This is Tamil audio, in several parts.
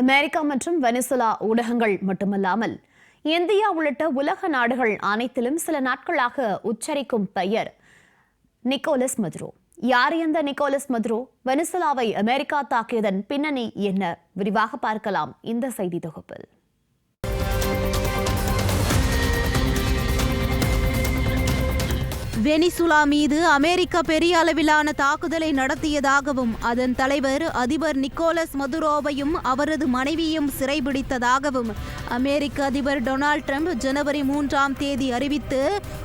அமெரிக்கா மற்றும் வெனிசுலா ஊடகங்கள் மட்டுமல்லாமல் இந்தியா உள்ளிட்ட உலக நாடுகள் அனைத்திலும் சில நாட்களாக உச்சரிக்கும் பெயர் நிக்கோலஸ் மதுரோ. யார் இந்த நிக்கோலஸ் மதுரோ? வெனிசுலாவை அமெரிக்கா தாக்கியதன் பின்னணி என்ன? விரிவாக பார்க்கலாம் இந்த செய்தி தொகுப்பில். வெனிசுலா மீது அமெரிக்கா பெரிய அளவிலான தாக்குதலை நடத்தியதாகவும் அதன் தலைவர் அதிபர் நிக்கோலஸ் மதுரோவையும் அவரது மனைவியும் சிறைபிடித்ததாகவும் அமெரிக்க அதிபர் டொனால்ட் ட்ரம்ப் ஜனவரி மூன்றாம் தேதி அறிவித்து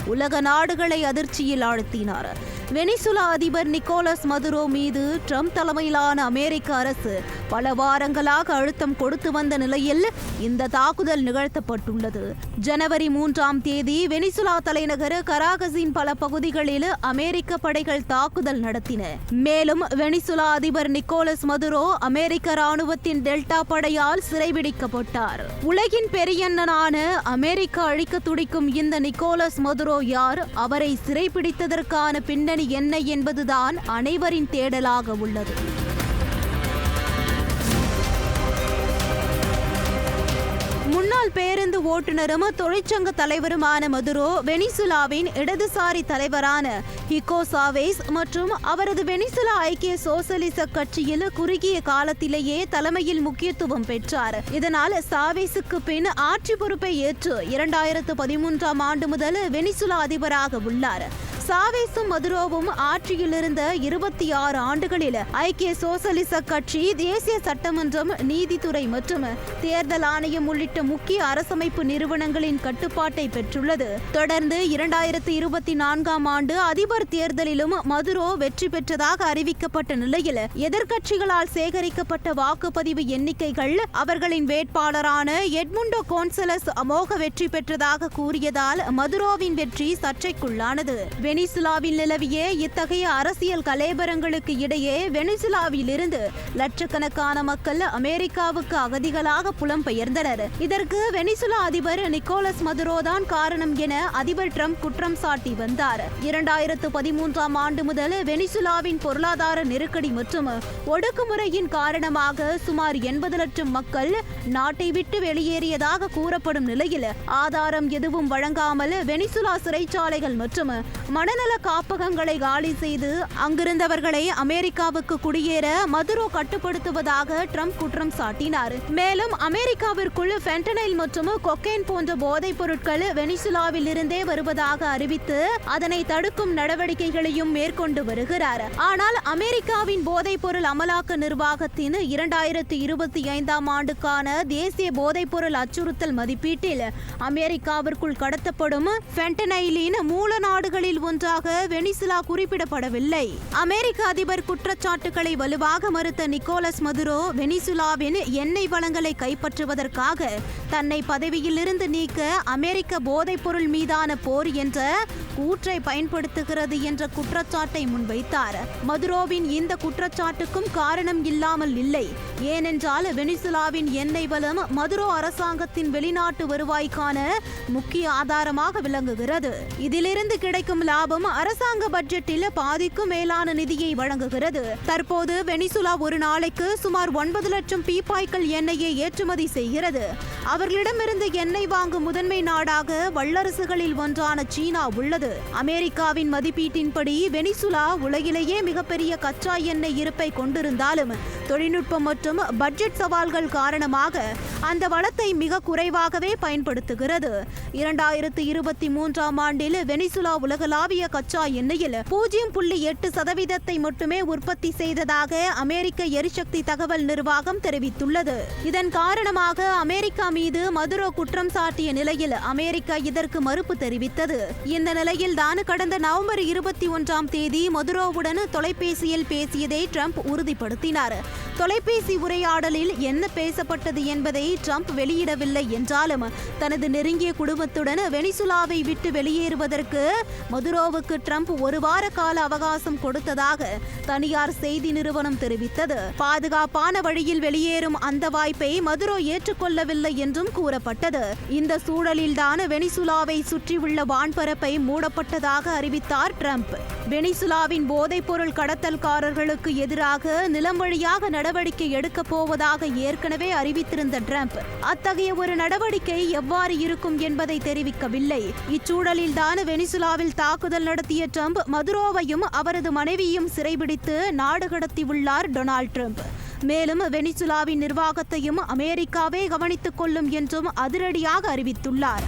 உலக நாடுகளை அதிர்ச்சியில் ஆழ்த்தினார். வெனிசுலா அதிபர் நிக்கோலஸ் மதுரோ மீது ட்ரம்ப் தலைமையிலான அமெரிக்க அரசு பல வாரங்களாக அழுத்தம் கொடுத்து வந்த நிலையில் இந்த தாக்குதல் நிகழ்த்தப்பட்டுள்ளது. ஜனவரி மூன்றாம் தேதி வெனிசுலா தலைநகர் கராகஸின் பல பகுதிகளில் அமெரிக்க படைகள் தாக்குதல் நடத்தின. மேலும் வெனிசுலா அதிபர் நிக்கோலஸ் மதுரோ அமெரிக்க ராணுவத்தின் டெல்டா படையால் சிறைபிடிக்கப்பட்டார் உலகின் பெரியண்ணனான அமெரிக்கா அழிக்க துடிக்கும் இந்த நிக்கோலஸ் மதுரோ யார்? அவரை சிறைபிடித்ததற்கான பின்னணி என்ன என்பதுதான் அனைவரின் தேடலாக உள்ளது. முன்னாள் பேருந்து ஓட்டுநரும் தொழிற்சங்க தலைவருமான மதுரோ வெனிசுலாவின் இடதுசாரி தலைவரான ஹிகோ சாவேஸ் மற்றும் அவரது வெனிசுலா ஐக்கிய சோசலிச கட்சியில் குறுகிய காலத்திலேயே தலைமையில் முக்கியத்துவம் பெற்றார். இதனால் சாவேஸுக்கு பின் ஆட்சி பொறுப்பை ஏற்று இரண்டாயிரத்து பதிமூன்றாம் ஆண்டு முதல் வெனிசுலா அதிபராக உள்ளார். சாவேசும் மதுரோவும் ஆட்சியில் இருந்த இருபத்தி ஆறு ஆண்டுகளில் ஐக்கிய சோசலிச கட்சி தேசிய சட்டமன்றம் நீதித்துறை மற்றும் தேர்தல் ஆணையம் உள்ளிட்ட முக்கிய அரசமைப்பு நிறுவனங்களின் கட்டுப்பாட்டை பெற்றுள்ளது. தொடர்ந்து இரண்டாயிரத்து இருபத்தி நான்காம் ஆண்டு அதிபர் தேர்தலிலும் மதுரோ வெற்றி பெற்றதாக அறிவிக்கப்பட்ட நிலையில் எதிர்க்கட்சிகளால் சேகரிக்கப்பட்ட வாக்குப்பதிவு எண்ணிக்கைகள் அவர்களின் வேட்பாளரான எட்முண்டோ கோன்சலஸ் அமோக வெற்றி பெற்றதாக கூறியதால் மதுரோவின் வெற்றி சர்ச்சைக்குள்ளானது. வெனிசுலாவில் நிலவிய இத்தகைய அரசியல் கலேபரங்களுக்கு இடையே வெனிசுலாவிலிருந்து லட்சக்கணக்கான மக்கள் அமெரிக்காவுக்கு அகதிகளாக புலம்பெயர்ந்தனர். இதற்கு வெனிசுலா அதிபர் நிக்கோலஸ் மதுரோ தான் காரணம் என அதிபர் ட்ரம்ப் குற்றம் சாட்டி வந்தார். இரண்டாயிரத்து பதிமூன்றாம் ஆண்டு முதல் வெனிசுலாவின் பொருளாதார நெருக்கடி மற்றும் ஒடுக்குமுறையின் காரணமாக சுமார் எண்பது லட்சம் மக்கள் நாட்டை விட்டு வெளியேறியதாக கூறப்படும் நிலையில் ஆதாரம் எதுவும் வழங்காமல் வெனிசுலா சிறைச்சாலைகள் மற்றும் மனநல காப்பகங்களை காலி செய்து அங்கிருந்தவர்களை அமெரிக்காவுக்கு குடியேற மதுரோ கட்டுப்படுத்துவதாக ட்ரம்ப் குற்றம் சாட்டினார். மேலும் அமெரிக்காவிற்குள் ஃபென்டனைல் மற்றும் கொக்கைன் போன்ற போதைப் பொருட்கள் வெனிசுலாவில் இருந்தே வருவதாக அறிவித்து அதனை தடுக்கும் நடவடிக்கைகளையும் மேற்கொண்டு வருகிறார். ஆனால் அமெரிக்காவின் போதைப் பொருள் அமலாக்க நிர்வாகத்தின் இரண்டாயிரத்தி இருபத்தி ஐந்தாம் ஆண்டுக்கான தேசிய போதைப் பொருள் அச்சுறுத்தல் மதிப்பீட்டில் அமெரிக்காவிற்குள் கடத்தப்படும் ஃபென்டனைலின் மூல நாடுகளில் ஒன்றாக வெனிசுலா குறிப்பிடப்படவில்லை. அமெரிக்க அதிபர் குற்றச்சாட்டுகளை வலுவாக மறுத்த நிக்கோலஸ் மதுரோ வெனிசுலாவின் எண்ணெய் வளங்களை கைப்பற்றுவதற்காக தன்னை பதவியிலிருந்து நீக்க அமெரிக்க போதைப்பொருள் மீதான போர் என்ற கூற்றை பயன்படுத்துகிறது என்ற குற்றச்சாட்டை முன்வைத்தார். மதுரோவின் இந்த குற்றச்சாட்டுக்கும் காரணம் இல்லாமல் இல்லை. ஏனென்றால் வெனிசுலாவின் எண்ணெய் வளம் மதுரோ அரசாங்கத்தின் வெளிநாட்டு வருவாய்க்கான முக்கிய ஆதாரமாக விளங்குகிறது. இதிலிருந்து கிடைக்கும் லாபம் அரசாங்க பட்ஜெட்டில் பாதிக்கும் மேலான நிதியை வழங்குகிறது. தற்போது வெனிசுலா ஒரு நாளைக்கு சுமார் ஒன்பது லட்சம் பீப்பாய்கள் எண்ணெயை ஏற்றுமதி செய்கிறது. அவர்களிடமிருந்து எண்ணெய் வாங்கும் முதன்மை நாடாக வல்லரசுகளில் ஒன்றான சீனா உள்ளது. அமெரிக்காவின் மதிப்பீட்டின்படி வெனிசுலா உலகிலேயே மிகப்பெரிய கச்சா எண்ணெய் இருப்பை கொண்டிருந்தாலும் தொழில்நுட்பம் மற்றும் பட்ஜெட் சவால்கள் காரணமாக அந்த வளத்தை மிக குறைவாகவே பயன்படுத்துகிறது. இரண்டாயிரத்து இருபத்தி மூன்றாம் ஆண்டில் வெனிசுலா உலகளாவிய கச்சா எண்ணெயில் பூஜ்ஜியம் புள்ளி எட்டு சதவீதத்தை மட்டுமே உற்பத்தி செய்ததாக அமெரிக்க எரிசக்தி தகவல் நிர்வாகம் தெரிவித்துள்ளது. இதன் காரணமாக அமெரிக்கா மீது மதுரோ குற்றம் சாட்டிய நிலையில் அமெரிக்கா இதற்கு மறுப்பு தெரிவித்தது. இந்த நிலையில் தான் கடந்த நவம்பர் இருபத்தி ஒன்றாம் தேதி மதுரோவுடன் தொலைபேசியில் பேசியதை ட்ரம்ப் உறுதிப்படுத்தினார். தொலைபேசி உரையாடலில் என்ன பேசப்பட்டது என்பதை ட்ரம்ப் வெளியிடவில்லை என்றாலும் தனது நெருங்கிய குடும்பத்துடன் வெனிசுலாவை விட்டு வெளியேறுவதற்கு மதுரோவுக்கு ட்ரம்ப் ஒரு வார கால அவகாசம் கொடுத்ததாக தனியார் செய்தி நிறுவனம் தெரிவித்தது. பாதுகாப்பான வழியில் வெளியேறும் அந்த வாய்ப்பை மதுரோ ஏற்றுக்கொள்ளவில்லை என்றும் கூறப்பட்டது. இந்த சூழலில்தான் வெனிசுலாவை சுற்றியுள்ள வான்பரப்பை மூடப்பட்டதாக அறிவித்தார் ட்ரம்ப். வெனிசுலாவின் போதைப்பொருள் கடத்தல்காரர்களுக்கு எதிராக நிலம் வழியாக நடவடிக்கை எடுக்கப் போவதாக ஏற்கனவே அறிவித்திருந்த ட்ரம்ப் அத்தகைய ஒரு நடவடிக்கை எவ்வாறு இருக்கும் என்பதை தெரிவிக்கவில்லை. இச்சூழலில்தான் வெனிசுலாவில் தாக்குதல் நடத்திய ட்ரம்ப் மதுரோவையும் அவரது மனைவியும் சிறைபிடித்து நாடு கடத்தியுள்ளார் டொனால்ட் ட்ரம்ப். மேலும் வெனிசுலாவின் நிர்வாகத்தையும் அமெரிக்காவே கவனித்துக் கொள்ளும் என்றும் அதிரடியாக அறிவித்துள்ளார்.